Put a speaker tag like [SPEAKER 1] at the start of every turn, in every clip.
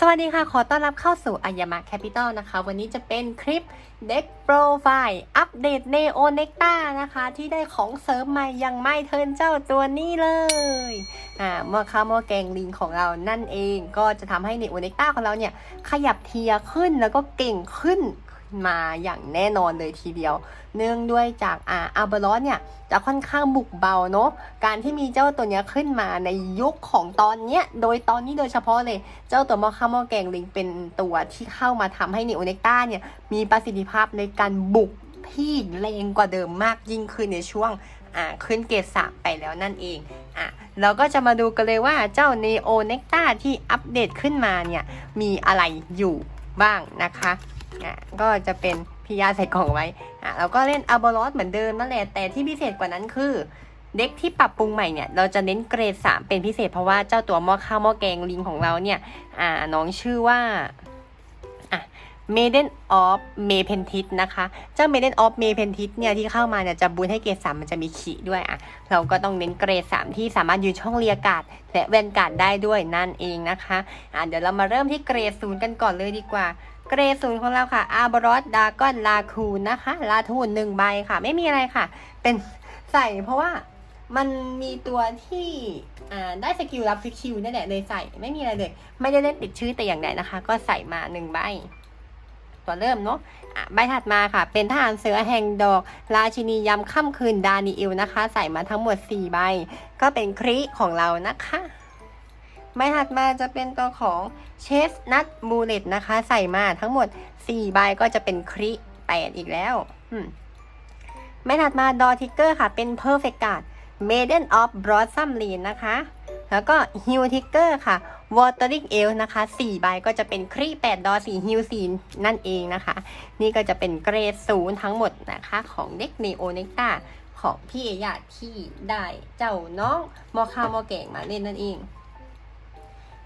[SPEAKER 1] สวัสดีค่ะ ขอต้อนรับเข้าสู่อายามะแคปิตอลนะคะ วันนี้จะเป็นคลิปเด็กโปรไฟล์อัปเดตเนโอเน t ต a นะคะ ที่ได้ของเสริมใหม่ยังไม่เทินเจ้าตัวนี้เลยอ่าเมื่อค้าวหม้อแกงลิงของเรานั่นเองก็จะทำให้เนโอเน t ต a ของเราเนี่ย ขยับเทียขึ้นแล้วก็เก่งขึ้น มาอย่างแน่นอนเลยทีเดียว เนื่องด้วยจากอาอัลเบรอสเนี่ยจะค่อนข้างบุกเบาเนาะการที่มีเจ้าตัวเนี้ยขึ้นมาในยุคของตอนเนี้ยโดยตอนนี้โดยเฉพาะเลย เจ้าตัวมอคามอแกงลิงเป็นตัวที่เข้ามาทำให้เนโอเนกตาเนี่ยมีประสิทธิภาพในการบุกที่แรงกว่าเดิมมากยิ่งขึ้นในช่วงอ่าขึ้นเกรดสามไปแล้วนั่นเองอะเราก็จะมาดูกันเลยว่าเจ้าเนโอเนกตาที่อัปเดตขึ้นมาเนี่ยมีอะไรอยู่ บ้างนะคะอะก็จะเป็นพิยาใส่กล่องไว้อะเราก็เล่นอัลบรอสเหมือนเดิมนั่นแหละแต่ที่พิเศษกว่านั้นคือเด็กที่ปรับปรุงใหม่เนี่ยเราจะเน้นเกรด 3 เป็นพิเศษเพราะว่าเจ้าตัวหม้อข้าวหม้อแกงลิงของเราเนี่ยอ่าน้องชื่อว่า Maiden of m a y p e n t i s นะคะ เจ้า Maiden of m a y p e n t i s เนี่ยที่เข้ามาเนี่ยจะบูนให้เกรด3มันจะมีขีด้วยอะ เราก็ต้องเน้นเกรด3ที่สามารถยืนช่องเรียกาดและแวนการ์ดได้ด้วยนั่นเองนะคะอะเดี๋ยวเรามาเริ่มที่เกรดศูนย์กันก่อนเลยดีกว่า เกรดศูนย์ของเราค่ะอาร์บรอสดากอนลาคูนนะคะ ลาทูนหนึ่งใบค่ะ ไม่มีอะไรค่ะ เป็นใส่เพราะว่ามันมีตัวที่อ่าได้สกิลรับฟิกคิวนั่นแหละเลยใส่ไม่มีอะไรเลย ไม่ได้เล่นติดชื่อแต่อย่างใดนะคะ ก็ใส่มาหนึ่งใบ ตัวเริ่มเนาะใบถัดมาค่ะ เป็นทหารเสือแห่งดอก ราชินียำค่ำคืนดานิเอลนะคะ ใส่มาทั้งหมด 4 ใบ ก็เป็นคริของเรานะคะใบถัดมาจะเป็นตัวของเชสนัทบูเลตนะคะ ใส่มาทั้งหมด 4 ใบก็จะเป็นคริ8อีกแล้วอืมใบถัดมาดอทิกเกอร์ค่ะ เป็นเพอร์เฟกการ์ด Maiden of Blossom Lane นะคะ แล้วก็ฮิวทิกเกอร์ค่ะ Watering e l นะคะ 4 ใบก็จะเป็นครี8ดอ4ฮิว4นั่นเองนะคะ นี่ก็จะเป็นเกรดศูนย์ทั้งหมดนะคะของเด็กเนโอเนกตาของพี่เอยาที่ได้เจ้าน้องมอคามอแกงมาเล่นนั่นเอง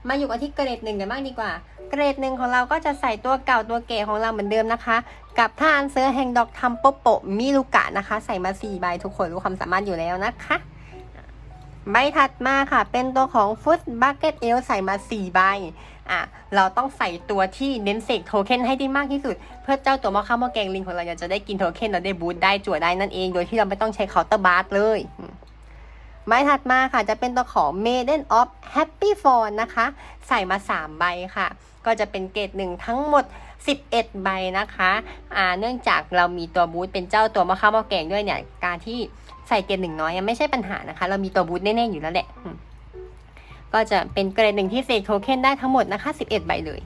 [SPEAKER 1] มาอยู่กันที่เกรดหนึ่งกันบ้างดีกว่า เกรดหนึ่งของเราก็จะใส่ตัวเก่าตัวแก่ของเราเหมือนเดิมนะคะ กับท่าอันเซอร์แห่งดอกทำโปโปะมิลูกะนะคะ ใส่มา4ใบทุกคนรู้ความสามารถอยู่แล้วนะคะ ใบถัดมาค่ะ เป็นตัวของฟุตบักเก็ตเอลใส่มา 4 ใบ อะ เราต้องใส่ตัวที่เน้นเสกโทเค็นให้ได้มากที่สุด เพื่อเจ้าตัวมอข้าวมอแกงลิงของเราจะได้กินโทเค็นเราได้บูทได้จั่วได้นั่นเอง โดยที่เราไม่ต้องใช้เคาน์เตอร์บาร์เลย ใบถัดมาค่ะ จะเป็นตัวของ Maiden of Happy f o n นะคะ ใส่มา 3 ใบค่ะ ก็จะเป็นเกรดหนึ่งทั้งหมด 11 ใบนะคะ อ่า เนื่องจากเรามีตัวบูทเป็นเจ้าตัวมะข้าวมะแกงด้วยเนี่ย การที่ ใส่เกรดหนึ่งน้อยยังไม่ใช่ปัญหานะคะ เรามีตัวบูทแน่ๆอยู่แล้วแหละก็จะเป็นเกรดหนึ่งที่เสกโทเค็นได้ทั้งหมดนะคะ11 ใบเลย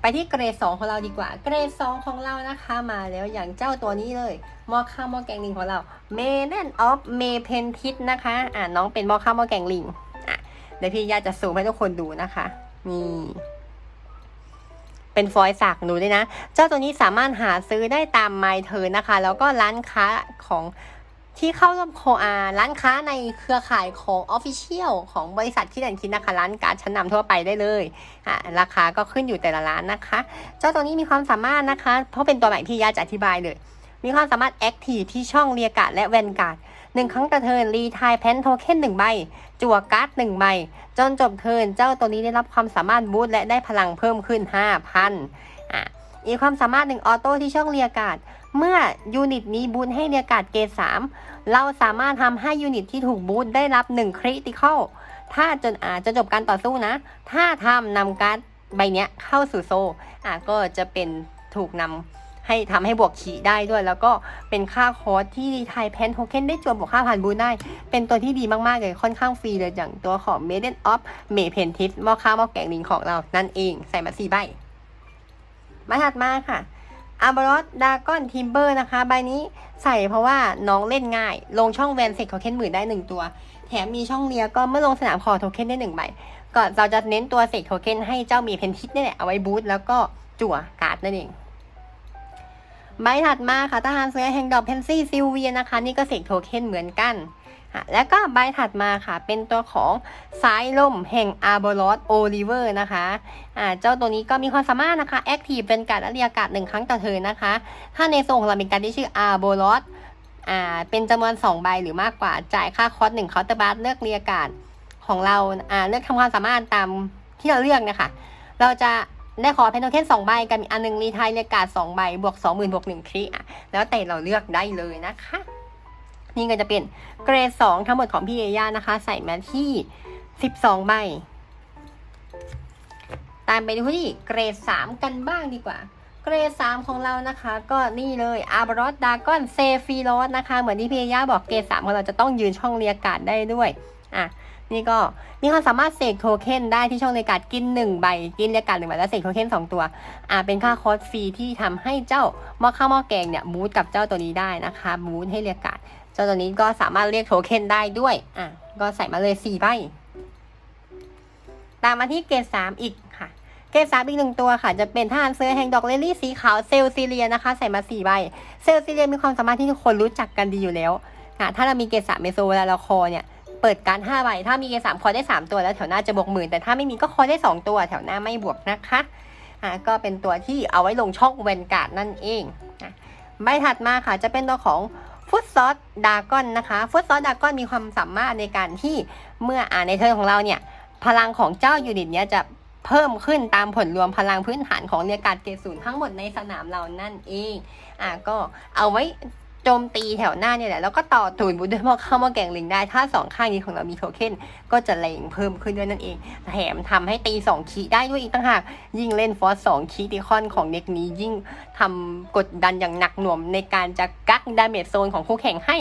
[SPEAKER 1] ไปที่เกรด 2 ของเราดีกว่า เกรด 2 ของเรานะคะมาแล้วอย่างเจ้าตัวนี้เลยมอข้าวมอแกงลิงของเรา Maiden of May p e n t i s นะคะอ่าน้องเป็นมอข้าวมอแกงลิงอะเดี๋ยวพี่ยาจะซูมให้ทุกคนดูนะคะ นี่เป็นฟอยล์สักดูด้วยนะ เจ้าตัวนี้สามารถหาซื้อได้ตามไมเธอนะคะ แล้วก็ร้านค้าของ ที่เข้าร่วมโคอาร้านค้าในเครือข่ายของ Official ของบริษัทที่แดนคิดนะคะ ร้านการดชั้นนำทั่วไปได้เลยอะราคาก็ขึ้นอยู่แต่ละร้านนะคะ เจ้าตัวนี้มีความสามารถนะคะ เพราะเป็นตัวใหม่ที่ยาจะอธิบายเลย มีความสามารถแอคทีฟที่ช่องเรียกาดและแวนการ์ดหนึ่งครั้งต่อเทินรีทายแพนโทเค็นหนึ่งใบ จั่วการ์ดหนึ่งใบ จนจบเทินเจ้าตัวนี้ได้รับความสามารถบูทและได้พลังเพิ่มขึ้น 5,000อะอีกความสามารถหนึ่งออโต้ที่ช่องเรียกาด เมื่อยูนิตนี้บูทให้เรียกาดเกรด3เราสามารถทำให้ยูนิตที่ถูกบูทได้รับ 1 คริติคอลถ้าจนอาจจะจบการต่อสู้นะ ถ้าทำนำการ์ดใบเนี้ยเข้าสู่โซอะก็จะเป็นถูกนำให้ทำให้บวกขีได้ด้วย แล้วก็เป็นค่าคอร์สที่ไทยแพนโทเค็นได้จวนบวกค่าผ่านบูนได้ เป็นตัวที่ดีมากๆเลยค่อนข้างฟรีเลยอย่างตัวของ Maiden of m a y p e n t i s มอค่ามอแกงลิงของเรานั่นเองใส่มาสี่ใบใบถัดมาค่ะ อาบรอสดากอนทิมเบอร์นะคะ ใบนี้ใส่เพราะว่าน้องเล่นง่าย ลงช่องแวนเสกโทเค็นหมื่นได้หนึ่งตัว แถมมีช่องเลียก็เมื่อลงสนามขอโทเค็นได้หนึ่งใบ ก็เราจะเน้นตัวเสกโทเค็นให้เจ้ามีเพนทิสนี่แหละ เอาไว้บูทแล้วก็จั่วการ์ดนั่นเอง ใบถัดมาค่ะทหารเสือแห่งดอกเพนซี่ซิลเวียนะคะ นี่ก็เสกโทเค็นเหมือนกัน แล้วก็ใบถัดมาค่ะ เป็นตัวของสายลมแห่งอาร์บอลอสโอลิเวอร์นะคะอ่าเจ้าตัวนี้ก็มีความสามารถนะคะแอคทีฟเป็นการและเรียการ์ดหนึ่งครั้งต่อเทิร์นะคะ ถ้าในโซนของเราเป็นการที่ชื่ออาร์บอลอสอ่าเป็นจำนวน2ใบหรือมากกว่าจ่ายค่าคอสหนึ่งเคาน์เตอร์บัสเลือกเรียการ์ดของเราอ่าเลือกทำความสามารถตามที่เราเลือกนะคะ เราจะได้ขอเพนโทเคนสองใบกับอันหนึงรีไทยเรียการ์ดสองใบ บวกสองหมื่นบวกหนึ่งคลิแล้วแต่เราเลือกได้เลยนะคะ นี่ก็จะเป็นเกรดสองทั้งหมดของพี่เอย่านะคะ ใส่มาที่สิบสองใบ ตามไปดูที่เกรดสามกันบ้างดีกว่า เกรดสามของเรานะคะ ก็นี่เลยอาร์บรอสดากอนเซฟีรอสนะคะ เหมือนที่พี่เอย่าบอกเกรดสามของเราจะต้องยืนช่องเรียกการได้ด้วย อะนี่ก็มีความสามารถเสกโทเค็นได้ที่ช่องเรียการกินหนึ่งใบ กินเรียกการหนึ่งใบแล้วเสกโทเค็นสองตัว อ่าเป็นค่าคอสฟรีที่ทำให้เจ้ามอข้าวมอแกงเนี่ยบูทกับเจ้าตัวนี้ได้นะคะบูทให้เรียกการ เจ้าตัวนี้ก็สามารถเรียกโทเค็นได้ด้วย อะ ก็ใส่มาเลยสี่ใบ ตามมาที่เกรดสามอีกค่ะ เกรดสามอีกหนึ่งตัวค่ะ จะเป็นท่านเซอร์แห่งดอกเลลี่สีขาวเซลซิเลียนะคะ ใส่มาสี่ใบ เซลซิเลียมีความสามารถที่ทุกคนรู้จักกันดีอยู่แล้วอะถ้าเรามีเกรดสามเมโซเวลาเราคอเนี่ย เปิดการห้าใบ ถ้ามีเกรดสามคอได้สามตัวแล้วแถวหน้าจะบวกหมื่นแต่ถ้าไม่มีก็คอได้สองตัว แถวหน้าไม่บวกนะคะอะก็เป็นตัวที่เอาไว้ลงช่องเวนการ์ดนั่นเองอะใบถัดมาค่ะจะเป็นตัวของ ฟุตซอสดากอนนะคะฟุตซอสดากอนมีความสามารถในการที่เมื่ออ่านในเทิร์นของเราเนี่ย พลังของเจ้ายูนิตเนี้ยจะเพิ่มขึ้นตามผลรวมพลังพื้นฐานของเรียการ์ดเกศูนย์ทั้งหมดในสนามเรานั่นเอง อะก็เอาไว้ จมตีแถวหน้าเนี่ยแหละ แล้วก็ต่อตูนบุดด้วยหม้อข้าวหม้อแกงลิงได้ ถ้าสองข้างนี้ของเรามีโทเค็นก็จะแรงเพิ่มขึ้นด้วยนั่นเอง แถมทำให้ตีสองคีได้ด้วยอีกต่างหาก ยิ่งเล่นฟอสสองคีติคอนของเด็กนี้ยิ่งทำกดดันอย่างหนักหน่วงในการจะกักดาเมจโซนของคู่แข่งให้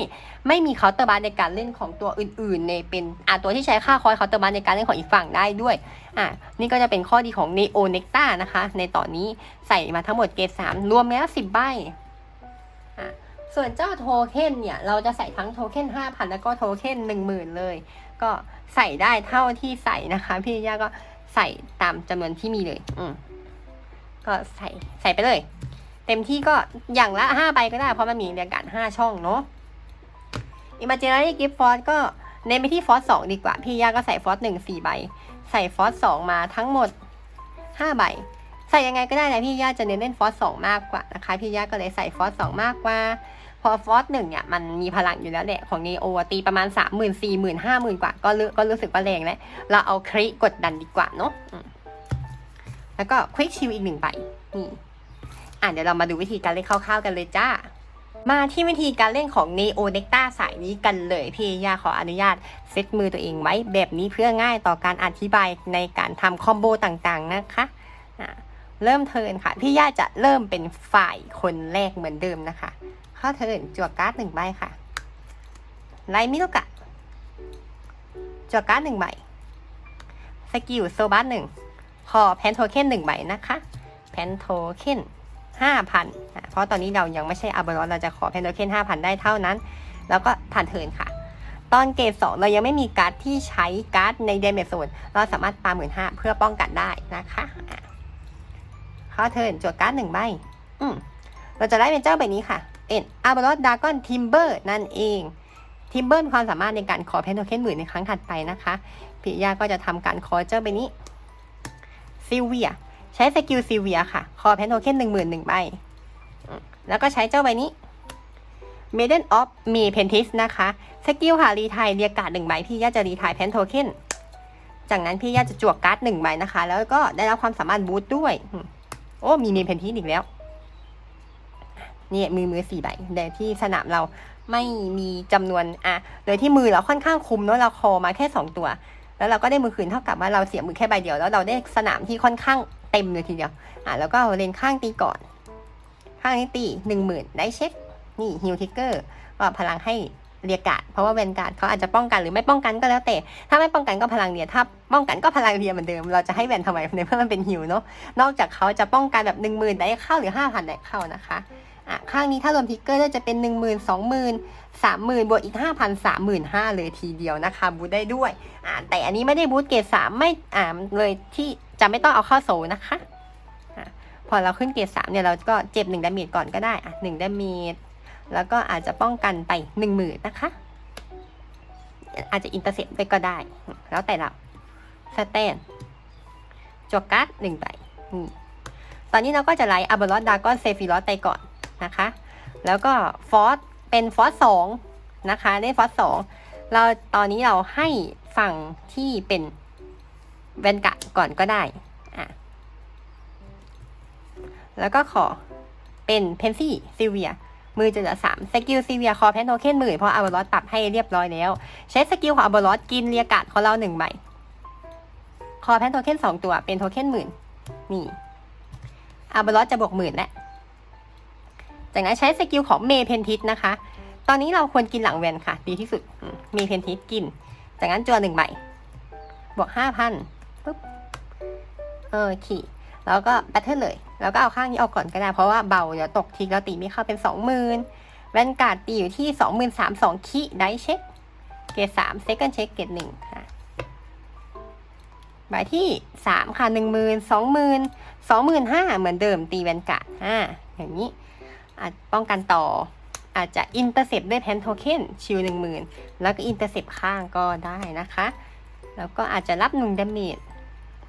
[SPEAKER 1] ไม่มีเคาน์เตอร์บาร์ในการเล่นของตัวอื่นๆ ในเป็นอะตัวที่ใช้ค่าคอยเคาน์เตอร์บาร์ในการเล่นของอีกฝั่งได้ด้วยอะนี่ก็จะเป็นข้อดีของ Neo Nectar นะคะ ในตอนนี้ใส่มาทั้งหมดเกรด3รวมแล้ว 10 ใบ ส่วนเจ้าโทเค็นเนี่ย เราจะใส่ทั้งโทเค็น5,000 แล้วก็โทเค็น10,000 เลย ก็ใส่ได้เท่าที่ใส่นะคะ พี่ย่าก็ใส่ตามจำนวนที่มีเลย อืมก็ใส่ใส่ไปเลย เต็มที่ก็อย่างละ5ใบก็ได้ เพราะมันมีเรียงการ5ช่องเนาะ Imaginary Gift Force ก็เน้นไปที่ฟอสสองดีกว่า พี่ย่าก็ใส่ฟอสหนึ่งสี่ใบ ใส่ฟอสสองมาทั้งหมดห้าใบ ใส่ยังไงก็ได้แต่พี่ย่าจะเน้นเล่นฟอสสองมากกว่านะคะ พี่ย่าก็เลยใส่ฟอสสองมากกว่า อฟอสหนึ่งเนี่ยมันมีพลังอยู่แล้วแหละของเนโอตีประมาณสามหมื่นสี่หมื่นห้าหมื่นกว่าก็รู้ก็รู้สึกว่าแรงแล้วเราเอาคริกดดันดีกว่าเนาะแล้วก็ควิกชิลอีกหนึ่งใบนี่อะเดี๋ยวเรามาดูวิธีการเล่นคร่าวๆกันเลยจ้ามาที่วิธีการเล่นของ Neo n e c t a สายนี้กันเลยพี่ยาขออนุญาตเซตมือตัวเองไว้แบบนี้เพื่อง่ายต่อการอธิบายในการทำคอมโบต่างๆนะคะเริ่มเทินค่ะ พี่ย่าจะเริ่มเป็นฝ่ายคนแรกเหมือนเดิมนะคะ ข้าเทินจั่วการ์ดหนึ่งใบค่ะ ไลมิโลกะ จั่วการ์ดหนึ่งใบ สกิลโซบัสหนึ่งขอแพนโทเค็นหนึ่งใบนะคะ แพนโทเค็นห้าพันเพราะตอนนี้เรายังไม่ใช่อาร์บรอสเราจะขอแพนโทเค็นห้าพันได้เท่านั้น แล้วก็ผ่านเทินค่ะ ตอนเกรดสองเรายังไม่มีการ์ดที่ใช้การ์ดในเดเมจโซนเราสามารถปาหมื่นห้าเพื่อป้องกันได้นะคะข้าเทินจวดการ์ดหนึ่งใบ อืมเราจะได้เป็นเจ้าใบนี้ค่ะ เอ็นอาร์บรอสดากอนทิมเบอร์นั่นเองทิมเบอร์มีความสามารถในการขอแพนโทเค็นหมื่นในครั้งถัดไปนะคะพิยาก็จะทำการขอเจ้าใบนี้ซิเวียใช้สกิลซิเวียค่ะคอแพนโทเค็นหนึ่งหมื่นหนึ่งใบ แล้วก็ใช้เจ้าใบนี้ Maiden of Me Pentis นะคะสกิลค่ะรีไทายเรียกการ์ดหนึ่งใบพี่ย่าจะรีไทายแพนโทเค็นจากนั้นพี่ย่าจะจวกการ์ดหนึ่งใบนะคะ แล้วก็ได้รับความสามารถบูตด้วย โอ้มีเมเพนทิสอีกแล้ว นี่มือมือสี่ใบแต่ที่สนามเราไม่มีจำนวนอะโดยที่มือเราค่อนข้างคุมเนาะเราคอมาแค่สองตัว แล้วเราก็ได้มือคืนเท่ากับว่าเราเสียมือแค่ใบเดียวแล้วเราได้สนามที่ค่อนข้างเต็มเลยทีเดียวอะแล้วก็เลนข้างตีก่อน ข้างนี้ตีหนึ่งหมื่นได้เช็ค นี่ฮิลทิกเกอร์ก็พลังให้เรียกาดเพราะว่าเวนการ์ดเขาอาจจะป้องกันหรือไม่ป้องกันก็แล้วแต่ ถ้าไม่ป้องกันก็พลังเรียถ้าป้องกันก็พลังเรียเหมือนเดิม เราจะให้แวนทำไมในเมื่อมันเป็นฮิลเนาะนอกจากเขาจะป้องกันแบบหนึ่งหมื่นได้เข้าหรือห้าพันได้เข้านะคะ อะข้างนี้ถ้ารวมทิกเกอร์ก็จะเป็นหนึ่งหมื่นสองหมื่นสามหมื่นบวกอีกห้าพันสามหมื่นห้าเลยทีเดียวนะคะบูทได้ด้วยอ่าแต่อันนี้ไม่ได้บูทเกรดสามไม่อ่าเลยที่จะไม่ต้องเอาเข้าโซนะคะอะพอเราขึ้นเกรดสามเนี่ยเราก็เจ็บหนึ่งดาเมจก่อนก็ได้อะหนึ่งดาเมจแล้วก็อาจจะป้องกันไปหนึ่งหมื่นนะคะ อาจจะอินเตอร์เซ็ปไปก็ได้ แล้วแต่เราสแตนจวกการ์ดหนึ่งใบนี่ตอนนี้เราก็จะไล่อัลเบรอสดากอนเซฟิรอสไปก่อน นะคะ แล้วก็ฟอสเป็นฟอสสองนะคะเล่นฟอสสองเราตอนนี้เราให้ฝั่งที่เป็นแวนกะก่อนก็ได้อะแล้วก็ขอเป็นเพนซี่ซิเวียมือจะเหลือสามสกิลซีเวียคอแพนโทเค็นหมื่นเพราะอัลเบรอสปรับให้เรียบร้อยแล้ว ใช้สกิลของอัลเบรอสกินเรียกาดของเราหนึ่งใบ คอแพนโทเค็นสองตัวเป็นโทเค็นหมื่นนี่อัลเบรอสจะบวกหมื่นแหล้ว จากนั้นใช้สกิลของเมเพนทิสนะคะ ตอนนี้เราควรกินหลังแวนค่ะ ดีที่สุดอืมเมเพนทิสกิน จากนั้นจัวหนึ่งใบบวกห้าพันปุ๊บเออขี่แล้วก็แบตเทิลเลย แล้วก็เอาข้างนี้ออกก่อนก็ได้ เพราะว่าเบาเดี๋ยวตกทีแล้วตีไม่เข้าเป็นสองหมื่นแวนการ์ดตีอยู่ที่สองหมื่นสามสองคีได้เช็ค เกรดสามเซคันเช็คเกรดหนึ่งค่ะใบที่สามค่ะหนึ่งหมื่นสองหมื่นสองหมื่นห้าเหมือนเดิมตีแวนการ์ดอ่าอย่างนี้ อาจป้องกันต่อ อาจจะอินเตอร์เซปด้วยแพนโทเค็นชิวหนึ่งหมื่นแล้วก็อินเตอร์เซปข้างก็ได้นะคะ แล้วก็อาจจะรับหนึ่งดาเมจ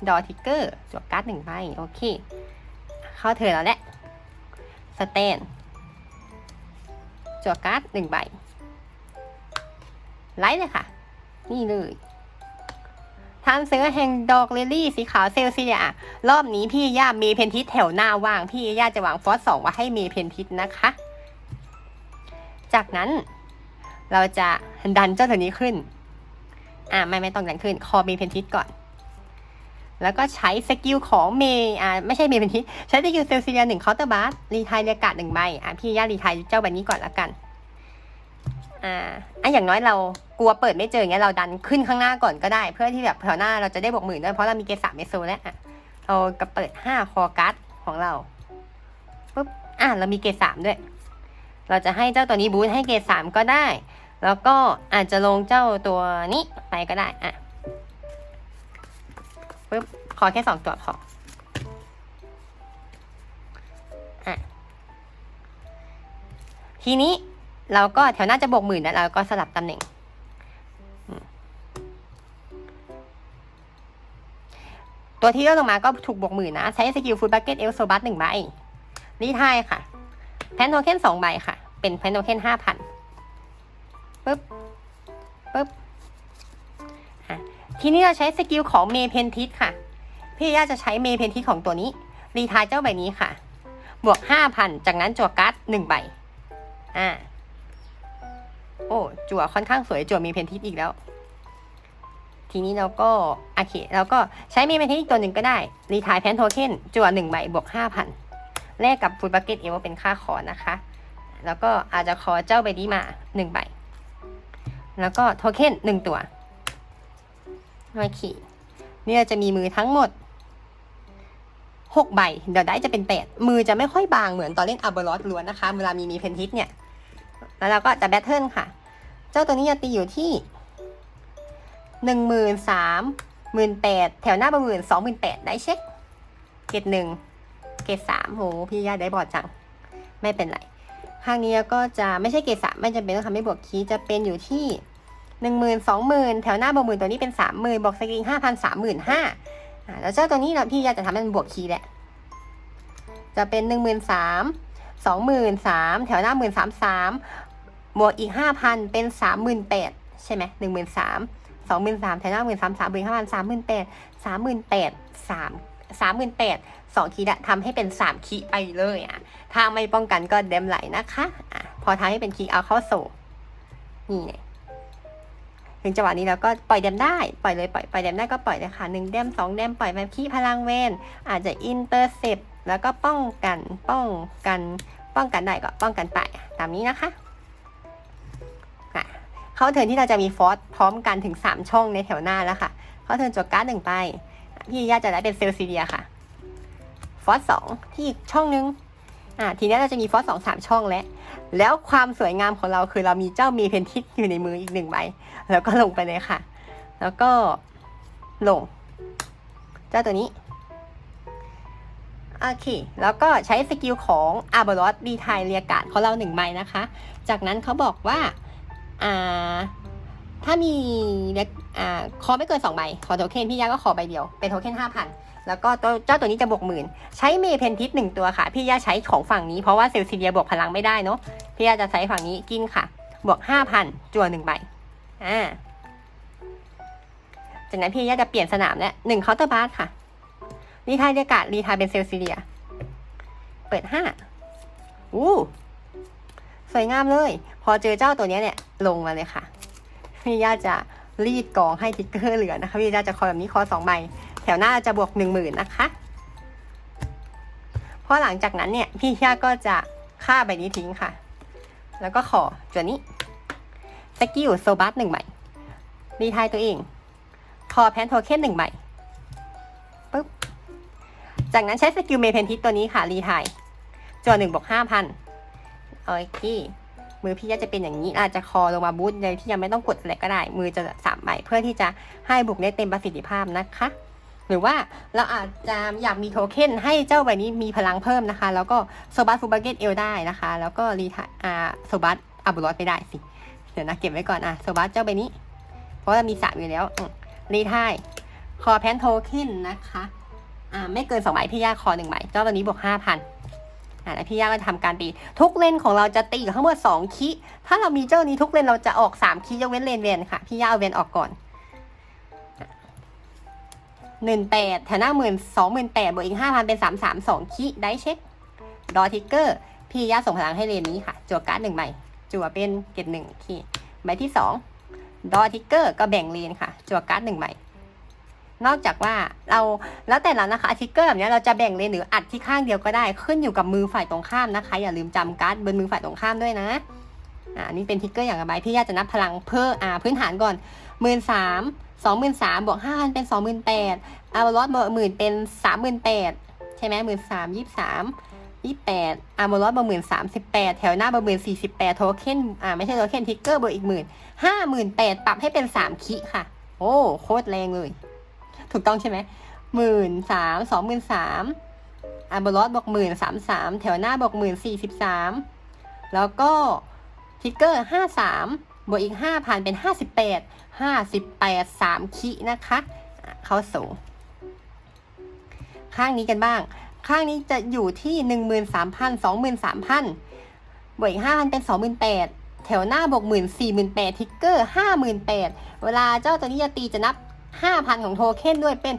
[SPEAKER 1] ดอทิกเกอร์จวกการ์ดหนึ่งใบโอเค เข้าเธอแล้วแหละสเตนจวกการ์ดหนึ่งใบไลท์เลยค่ะ นี่เลย ทำเสือแห่งดอกลิลี่สีขาวเซลเซีย รอบนี้พี่ย่าเมเพนทิสแถวหน้าว่าง พี่ย่าจะวางฟอสสองไว้ให้เมเพนทิสนะคะ จากนั้นเราจะดันเจ้าตัวนี้ขึ้น อ่าไม่ไม่ต้องดันขึ้น คอเมเพนทิสก่อน แล้วก็ใช้สกิลของเมอ่าไม่ใช่เมเพนทิสใช้สกิลเซลเซียหนึ่งเคาน์เตอร์บาร์รีไทายเรียกาดหนึ่งใบอะพี่ย่ารีไทายเจ้าใบนี้ก่อนละกัน อ่าอะอย่างน้อยเรากลัวเปิดไม่เจออย่างเงี้ยเราดันขึ้นข้างหน้าก่อนก็ได้ เพื่อที่แบบแถวหน้าเราจะได้บวกหมื่นด้วยเพราะเรามีเกรดสามเมโซแล้วอะเราก็เปิดห้าคอการ์ดของเราปุ๊บอะเรามีเกรดสามด้วย เราจะให้เจ้าตัวนี้บูทให้เกรดสามก็ได้ แล้วก็อาจจะลงเจ้าตัวนี้ไปก็ได้อะปุ๊บขอแค่สองตัวพออะทีนี้ เราก็แถวหน้าจะบวกหมื่นแล้วเราก็สลับตำแหน่ง ตัวที่เลื่อนลงมาก็ถูกบวกหมื่นนะ ใช้สกิลฟูดบักเก็ตเอลโซบัสหนึ่งใบรีไทายค่ะ แพนโทเค็นสองใบค่ะ เป็นแพนโทเค็นห้าพันปึ๊บปึ๊บทีนี้เราใช้สกิลของเมเพนทิสค่ะ พี่ย่าจะใช้เมเพนทิสของตัวนี้ รีทายเจ้าใบนี้ค่ะ บวกห้าพันจากนั้นจั่วการ์ดหนึ่งใบ อ่า โอ้จั่วค่อนข้างสวยจั่วมีเพนทิสอีกแล้ว ทีนี้เราก็โอเคเราก็ใช้มีเพนทิสอีกตัวหนึ่งก็ได้รีทายแพนโทเค็นจั่วหนึ่งใบบวกห้าพันแลกกับฟูดบักเก็ตเอลเป็นค่าคอนะคะ แล้วก็อาจจะขอเจ้าใบนี้มาหนึ่งใบ แล้วก็โทเค็นหนึ่งตัวมาขี่เนี่ยจะมีมือทั้งหมดหกใบ เดี๋ยวได้จะเป็นแปดมือจะไม่ค่อยบางเหมือนตอนเล่นอัลเบรอสล้วนนะคะ เวลามีมีเพนทิสเนี่ย แล้วเราก็จะแบทเทิลค่ะ จ้าตัวนี้จะตีอยู่ที่หนึ่งหมื่นสามหมื่นแปดแถวหน้าประมื่นสองหมื่นแปดได้เช็ค เกตหนึ่งเกตสามโหพี่ยาได้บอดจัง ไม่เป็นไรข้างนี้ก็จะไม่ใช่เกตสามไม่จำเป็นต้องทำให้บวกคีจะเป็นอยู่ที่หนึ่งหมื่นสองหมื่นแถวหน้าบวกหมื่นตัวนี้เป็นสามหมื่นบวกสกิลห้าพันสามหมื่นห้าแล้วเจ้าตัวนี้เราพี่ยาจะทำให้มันบวกคีแหละ จะเป็นหนึ่งหมื่นสามสองหมื่นสามแถวหน้าหมื่นสามสาม บวกอีกห้าพันเป็นสามหมื่นแปดใช่ไหมหนึ่งหมื่นสามสองหมื่นสามแถวหน้าหมื่นสามสามหมื่นห้าพันสามหมื่นแปดสามหมื่นแปดสามสามหมื่นแปดสองคีย์ทำให้เป็นสามคีไปเลยอะ ถ้าไม่ป้องกันก็เดมไหลนะคะอะพอทำให้เป็นคีเอาเข้าโซนี่เนี่ยถึงจังหวะนี้เราก็ปล่อยเดมได้ปล่อยเลยปล่อยปล่อยเดมได้ก็ปล่อยเลยค่ะหนึ่งเดมสองเดมปล่อยมาคีย์พลังเวนอาจจะอินเตอร์เซปแล้วก็ป้องกันป้องกัน ป้องกันได้ก็ป้องกันไปตามนี้นะคะ เข้าเทินที่เราจะมีฟอสพร้อมกันถึง 3 ช่องในแถวหน้าแล้วค่ะ เข้าเทินจดการ์ดหนึ่งไป พี่ย่าจะได้เป็นเซลซีเดียค่ะ ฟอสสองที่อีกช่องนึงอ่าทีนี้เราจะมีฟอสสองสามช่องแล้ว แล้วความสวยงามของเราคือเรามีเจ้ามีเพนทิสอยู่ในมืออีกหนึ่งใบ แล้วก็ลงไปเลยค่ะ แล้วก็ลง เจ้าตัวนี้โอเค แล้วก็ใช้สกิลของอาร์บอรอสดีไทเรียกาดของเราหนึ่งใบนะคะ จากนั้นเขาบอกว่า อ่าถ้ามีเล็กอ่าคอไม่เกิน2ใบขอโทเค็นพี่ยาก็ขอใบเดียวเป็นโทเค็น5,000 แล้วก็เจ้าตัวนี้จะบวกหมื่นใช้เมเพนทิสหนึ่งตัวค่ะ พี่ยาใช้ของฝั่งนี้เพราะว่าเซลซิเลียบวกพลังไม่ได้เนาะพี่ยาจะใช้ฝั่งนี้กินค่ะ บวก5,000จั่วหนึ่งใบอ่าจากนั้นพี่ยาจะเปลี่ยนสนามแล้วหนึ่งเคาน์เตอร์บาร์ค่ะรีทายเรียกาดรีทายเป็นเซลซิเลีย เปิดห้าอู้ สวยงามเลย พอเจอเจ้าตัวนี้เนี่ยลงมาเลยค่ะพี่ย่าจะรีดกองให้ทิกเกอร์เหลือนะคะพี่ย่าจะคอแบบนี้คอสองใบแถวหน้าจะบวกหนึ่งหมื่นนะคะพราะหลังจากนั้นเนี่ยพี่ย่าก็จะฆ่าใบนี้ทิ้งค่ะ แล้วก็ขอตัวนี้สกิลโซบัสหนึ่งใบรีทายตัวเองคอแพนโทเค็นหนึ่งใบปึ๊บจากนั้นใช้สกิลเมเพนทิสตัวนี้ค่ะรีทายจวนหนึ่งบวกห้าพัน โอเคมือพี่จะเป็นอย่างนี้อาจจะคอลงมาบูทโดยที่ยังไม่ต้องกดอะไรก็ได้ มือจะสามใบเพื่อที่จะให้บุกได้เต็มประสิทธิภาพนะคะ หรือว่าเราอาจจะอยากมีโทเค็นให้เจ้าใบนี้มีพลังเพิ่มนะคะ แล้วก็โซบัสฟูบาเกตเอลได้นะคะ แล้วก็รีทาอาโซบัสอับุรอสไปได้สิเดี๋ยวนะเก็บไว้ก่อนอะโซบัสเจ้าใบนี้ เพราะว่ามีสามอยู่แล้วรีทายคอแพนโทเค็นนะคะอ่าไม่เกินสองใบพี่ย่าคอหนึ่งใบเจ้าตัวนี้บวกห้าพัน อ่าแล้วพี่ย่าก็ทำการตี ทุกเลนของเราจะตีทั้งหมดสองคีถ้าเรามีเจ้านี้ทุกเลนเราจะออกสามคียกเว้นเลนเวนค่ะ พี่ย่าเอาเวนออกก่อนหนึ่งแปดแถวหน้าหมื่นสองหมื่นแปดบวกอีกห้าพันเป็นสามสามสองคีได้เช็คดอทิกเกอร์ พี่ย่าส่งพลังให้เลนนี้ค่ะ จั่วการ์ดหนึ่งใบจั่วเป็นเกตหนึ่งคีใบที่สองดอทิกเกอร์ก็แบ่งเลนค่ะ จั่วการ์ดหนึ่งใบ นอกจากว่าเราแล้วแต่เรานะคะทิกเกอร์แบบนี้เราจะแบ่งเลนหรืออัดที่ข้างเดียวก็ได้ขึ้นอยู่กับมือฝ่ายตรงข้ามนะคะ อย่าลืมจำการ์ดบนมือฝ่ายตรงข้ามด้วยนะอ่านี่เป็นทิกเกอร์อย่างระบายพี่ย่าจะนับพลังเพิ่มอ่าพื้นฐานก่อนหมื่นสามสองหมื่นสามบวกห้าพันเป็นสองหมื่นแปดอาร์บอลอสบวกหมื่นเป็นสามหมื่นแปดใช่ไหมหมื่นสามยี่สามยี่แปดอาร์บอลอสบวกหมื่นสามสิบแปดแถวหน้าบวกหมื่นสี่สิบแปดโทเค็นอ่าไม่ใช่โทเค็นทิกเกอร์บวกอีกหมื่นห้าหมื่นแปดปรับให้เป็นสามคิค่ะ โอ้โคตรแรงเลย ถูกต้องใช่ไหมหมื่นสามสองหมื่นสามอันบลอสบอกหมื่นสามสามแถวหน้าบอกหมื่นสี่สิบสามแล้วก็ทิกเกอร์ห้าสามบวกอีกห้าพันเป็นห้าสิบแปดห้าสิบแปดสามคินะคะอะเข้าสู่ข้างนี้กันบ้าง ข้างนี้จะอยู่ที่หนึ่งหมื่นสามพันสองหมื่นสามพันบวกอีกห้าพันเป็นสองหมื่นแปดแถวหน้าบวกหมื่นสี่หมื่นแปดทิกเกอร์ห้าหมื่นแปดเวลาเจ้าตัวนี้จะตีจะนับ 5,000 ของโทเค็นด้วยเป็น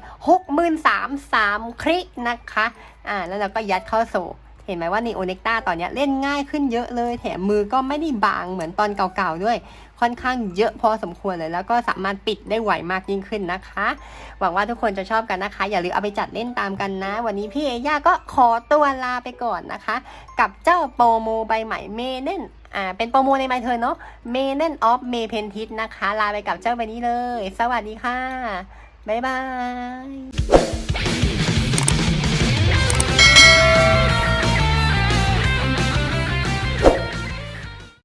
[SPEAKER 1] 63,003คลิกนะคะอ่าแล้วเราก็ยัดเข้าสู่ เห็นไหมว่าในโอเน็กตาตอนนี้เล่นง่ายขึ้นเยอะเลย แถมมือก็ไม่ได้บางเหมือนตอนเก่าๆด้วย ค่อนข้างเยอะพอสมควรเลย แล้วก็สามารถปิดได้ไหวมากยิ่งขึ้นนะคะ หวังว่าทุกคนจะชอบกันนะคะ อย่าลืมเอาไปจัดเล่นตามกันนะ วันนี้พี่เอย่าก็ขอตัวลาไปก่อนนะคะ กับเจ้าโปรโมใบใหม่เมเน่นอ่าเป็นโปรโมในไมเทอร์เนาะเมเน่นออฟเมเพนทิสนะคะ ลาไปกับเจ้าใบนี้เลย สวัสดีค่ะบ๊ายบาย